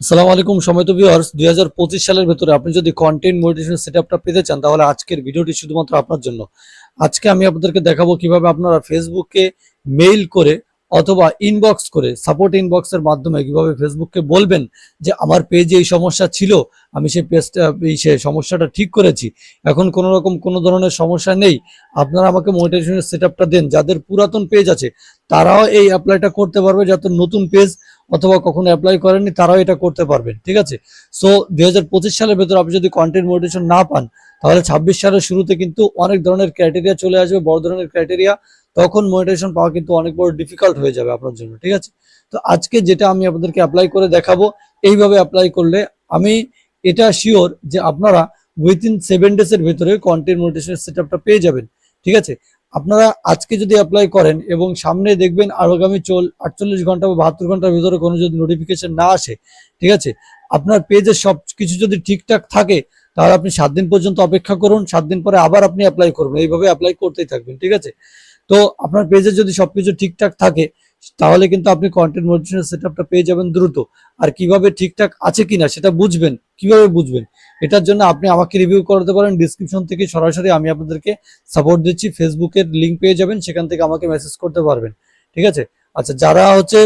আসসালামু আলাইকুম সময়ত ভিউয়ার্স দুই হাজার পঁচিশ সালের ভেতরে আপনি যদি কন্টেন্ট মোটিভেশন সেটআপটা পেতে চান, তাহলে আজকের ভিডিওটি শুধুমাত্র আপনার জন্য। আজকে আমি আপনাদেরকে দেখাবো কীভাবে আপনারা ফেসবুকে মেইল করে অথবা ইনবক্স করে সাপোর্ট ইনবক্সের মাধ্যমে কীভাবে ফেসবুককে বলবেন যে আমার পেজে এই সমস্যা ছিল, আমি সেই পেজটা এই সে সমস্যাটা ঠিক করেছি। এখন কোনো রকম কোনো ধরনের সমস্যা নেই। আপনারা আমাকে মোটিভেশনের সেটআপটা দেন। যাদের পুরাতন পেজ আছে, তারাও এই অ্যাপ্লাইটা করতে পারবে। যাদের নতুন পেজ অথবা কখনো অ্যাপ্লাই করেননি, তারাও এটা করতে পারবেন। ঠিক আছে? সো দুই হাজার পঁচিশ সালের ভেতর আপনি যদি কন্টেন্ট মোটিভেশন না পান তাহলে ছাব্বিশ সালের শুরুতে কিন্তু অনেক ধরনের ক্রাইটেরিয়া চলে আসবে, বড় ধরনের ক্রাইটেরিয়া তখন মোটিভেশন পাওয়া কিন্তু অনেক বড় ডিফিকাল্ট হয়ে যাবে আপনার জন্য, ঠিক আছে? তো আজকে যেটা আমি আপনাদেরকে অ্যাপ্লাই করে দেখাবো, এইভাবে অ্যাপ্লাই করলে আমি এটা শিওর যে আপনারা উইথিন সেভেন ডেজ এর ভেতরে কন্টেন্ট মোটিভেশনের সেটআপটা পেয়ে যাবেন, ঠিক আছে? আপনারা আজকে যদি অ্যাপ্লাই করেন এবং সামনে দেখবেন আগামী চল, আটচল্লিশ ঘণ্টা বা বাহাত্তর ঘণ্টার ভিতরে কোনো যদি নোটিফিকেশন না আসে, ঠিক আছে? আপনার পেজের সব কিছু যদি ঠিকঠাক থাকে তাহলে আপনি সাত দিন পর্যন্ত অপেক্ষা করুন, সাত দিন পরে আবার আপনি অ্যাপ্লাই করবেন। এইভাবে অ্যাপ্লাই করতেই থাকবেন, ঠিক আছে? তো আপনার পেজে যদি সবকিছু ঠিকঠাক থাকে, তাহলে কিন্তু আপনি কন্টেন্ট মোটিভেশনের সেটআপটা পেয়ে যাবেন দ্রুত। আর কীভাবে ঠিকঠাক আছে কিনা সেটা বুঝবেন, কীভাবে বুঝবেন, এটার জন্য আপনি আমাকে রিভিউ করতে পারেন। ডিসক্রিপশন থেকে সরাসরি আমি আপনাদেরকে সাপোর্ট দিচ্ছি। ফেসবুকের লিঙ্ক পেয়ে যাবেন, সেখান থেকে আমাকে মেসেজ করতে পারবেন, ঠিক আছে? আচ্ছা যারা হচ্ছে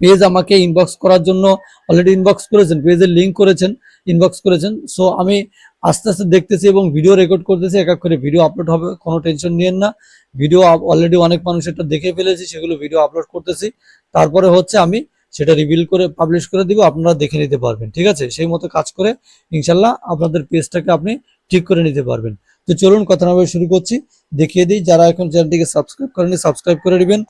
পেজ আমাকে ইনবক্স করার জন্য অলরেডি ইনবক্স করেছেন পেজের লিঙ্ক করেছেন ইনবক্স করেছেন। সো আমি আস্তে আস্তে দেখতেছি এবং ভিডিও রেকর্ড করতেছি, এক এক করে ভিডিও আপলোড হবে, কোনো টেনশন নিয়েন না। ভিডিও অলরেডি অনেক মানুষ এটা দেখে ফেলেছি, সেগুলো ভিডিও আপলোড করতেছি। তারপরে হচ্ছে আমি সেটা রিভিল করে পাবলিশ করে দিব, আপনারা দেখে নিতে পারবেন, ঠিক আছে? সেই মতো কাজ করে ইনশাল্লাহ আপনাদের পেজটাকে আপনি ঠিক করে নিতে পারবেন। তো চলুন কথা না শুরু করছি। দেখিয়ে দিই, যারা এখন চ্যানেলটিকে সাবস্ক্রাইব করেনি সাবস্ক্রাইব করে নেবেন।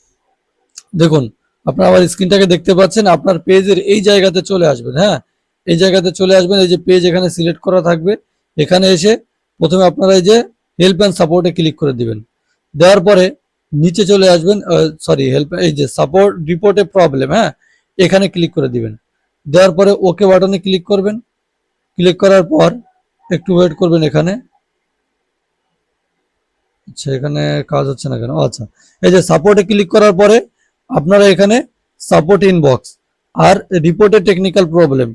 দেখুন, আপনারা আমার স্ক্রিনটাকে দেখতে পাচ্ছেন, আপনার পেজের এই জায়গাতে চলে আসবেন হ্যাঁ? এই জায়গাতে চলে আসবেন, এই যে পেজ এখানে সিলেক্ট করা থাকবে। এখানে এসে প্রথমে আপনারা এই যে হেল্প অ্যান্ড সাপোর্টে ক্লিক করে দিবেন। দেওয়ার পরে নিচে চলে আসবেন সরি হেল্প এই যে সাপোর্ট রিপোর্টে প্রবলেম হ্যাঁ? এখানে ক্লিক করে দিবেন। দেওয়ার পরে ওকে বাটনে ক্লিক করবেন। ক্লিক করার পর একটু ওয়েট করবেন এখানে। আচ্ছা এখানে কাজ হচ্ছে না কেন? আচ্ছা। এই যে সাপোর্টে ক্লিক করার পরে আপনারা এখানে সাপোর্ট ইনবক্স আর রিপোর্টের টেকনিক্যাল প্রবলেম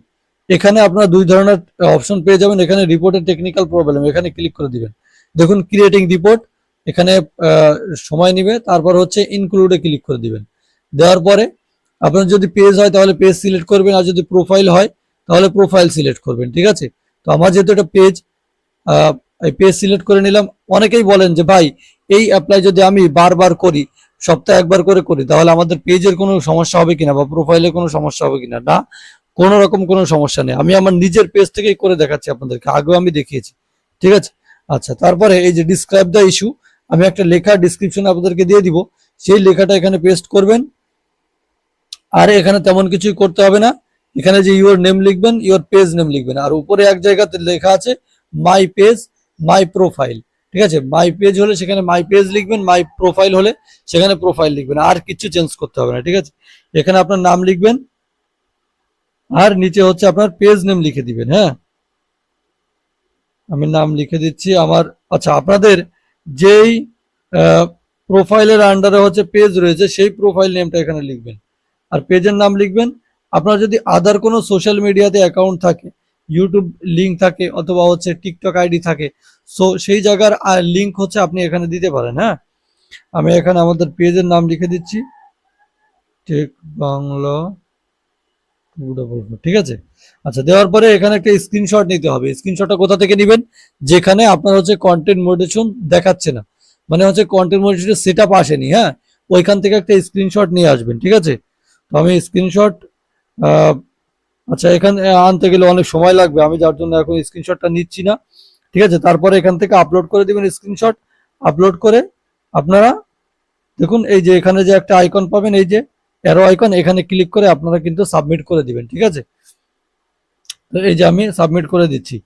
এখানে আপনারা দুই ধরনের অপশন পেয়ে যাবেন। এখানে রিপোর্টের টেকনিক্যাল প্রবলেম এখানে ক্লিক করে দিবেন। দেখুন ক্রিয়েটিং রিপোর্ট এখানে সময় নিবে, তারপর হচ্ছে ইনক্লুডে ক্লিক করে দিবেন। দেওয়ার পরে আপনার যদি পেজ হয়, তাহলে পেজ সিলেক্ট করবেন, আর যদি প্রোফাইল হয়, তাহলে প্রোফাইল সিলেক্ট করবেন, ঠিক আছে? তো আমার যেহেতু এটা পেজ পেজ সিলেক্ট করে নিলাম, অনেকেই বলেন যে, ভাই, এই অ্যাপ্লাই যদি আমি বারবার করি, সপ্তাহে একবার করে করি, তাহলে আমাদের পেজের কোনো সমস্যা হবে কিনা বা প্রোফাইলে কোনো সমস্যা হবে কিনা? না কোনো রকম কোনো সমস্যা নেই। আমি আমার নিজের পেজ থেকেই করে দেখাচ্ছি আপনাদেরকে, আগেও আমি দেখিয়েছি। ঠিক আছে? আচ্ছা তারপরে এই যে ডিসক্রাইব দ্য ইস্যু আমি একটা লেখা ডিসক্রিপশন আপনাদেরকে দিয়ে দিব। সেই লেখাটা এখানে পেস্ট করবেন। আর এখানে তেমন কিছুই করতে হবে না। এখানে যে ইউর নেম লিখবেন ইউর পেজ নেম লিখবেন। আর উপরে এক জায়গাতে লেখা আছে মাই পেজ মাই প্রোফাইল ঠিক আছে? মাই পেজ হলে সেখানে মাই পেজ লিখবেন মাই প্রোফাইল হলে সেখানে প্রোফাইল লিখবেন। আর কিছু চেঞ্জ করতে হবে না, ঠিক আছে? এখানে আপনার নাম লিখবেন। আর নিচে হচ্ছে আপনার পেজ নেম লিখে দিবেন হ্যাঁ? আমি নাম লিখে দিচ্ছি, আমার আচ্ছা আপনাদের যেই প্রোফাইলের আন্ডারে হচ্ছে পেজ রয়েছে, সেই প্রোফাইল নেমটা এখানে লিখবেন। আর পেজের নাম লিখবেন, আপনার যদি আদার কোনো সোশ্যাল মিডিয়াতে অ্যাকাউন্ট থাকে ইউটিউব লিঙ্ক থাকে, অথবা হচ্ছে টিকটক আইডি থাকে সো সেই জায়গার লিঙ্ক হচ্ছে আপনি এখানে দিতে পারেন হ্যাঁ? আমি এখানে আমাদের পেজের নাম লিখে দিচ্ছি টেক বাংলা ঠিক আছে? আচ্ছা দেওয়ার পরে এখানে একটা স্ক্রিনশট নিতে হবে। স্ক্রিনশটটা কোথা থেকে নেবেন? যেখানে আপনার হচ্ছে কন্টেন্ট মোটিভেশন দেখাচ্ছে না। মানে হচ্ছে কন্টেন্ট মোটিভেশনের সেট আপ আসেনি হ্যাঁ? ওইখান থেকে একটা স্ক্রিনশট নিয়ে আসবেন, ঠিক আছে? তো আমি স্ক্রিনশট আচ্ছা এখানে আনতে গেলে অনেক সময় লাগবে। আমি যার জন্য এখন স্ক্রিনশটটা নিচ্ছি না, ঠিক আছে? তারপরে এখান থেকে আপলোড করে দিবেন স্ক্রিনশট আপলোড করে আপনারা, দেখুন, এই যে এখানে যে একটা আইকন পাবেন, এই যে অ্যারো আইকন এখানে ক্লিক করে আপনারা কিন্তু সাবমিট করে দিবেন, ঠিক আছে? এই যে আমি সাবমিট করে দিচ্ছি।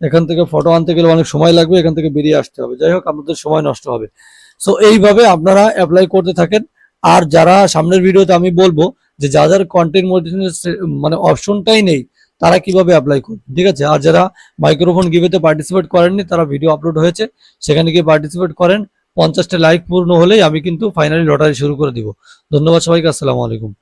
এখান থেকে ফটো আনতে গেলে অনেক সময় লাগবে, এখান থেকে বেরিয়ে আসতে হবে। যাই হোক আপনাদের সময় নষ্ট হবে। সো এইভাবে আপনারা অ্যাপ্লাই করতে থাকেন। আর যারা সামনের ভিডিওতে আমি বলব যে, যা যার কন্টেন্ট মোটিভেশনের মানে অপশনটাই নেই, তারা কীভাবে অ্যাপ্লাই করবে, ঠিক আছে? আর যারা মাইক্রোফোন গিভেতে পার্টিসিপেট করেননি, তারা ভিডিও আপলোড হয়েছে। সেখানে গিয়ে পার্টিসিপেট করেন। পঞ্চাশটা লাইক পূর্ণ হলেই আমি কিন্তু ফাইনালি লটারি শুরু করে দিব। ধন্যবাদ সবাইকে, আসসালামু আলাইকুম।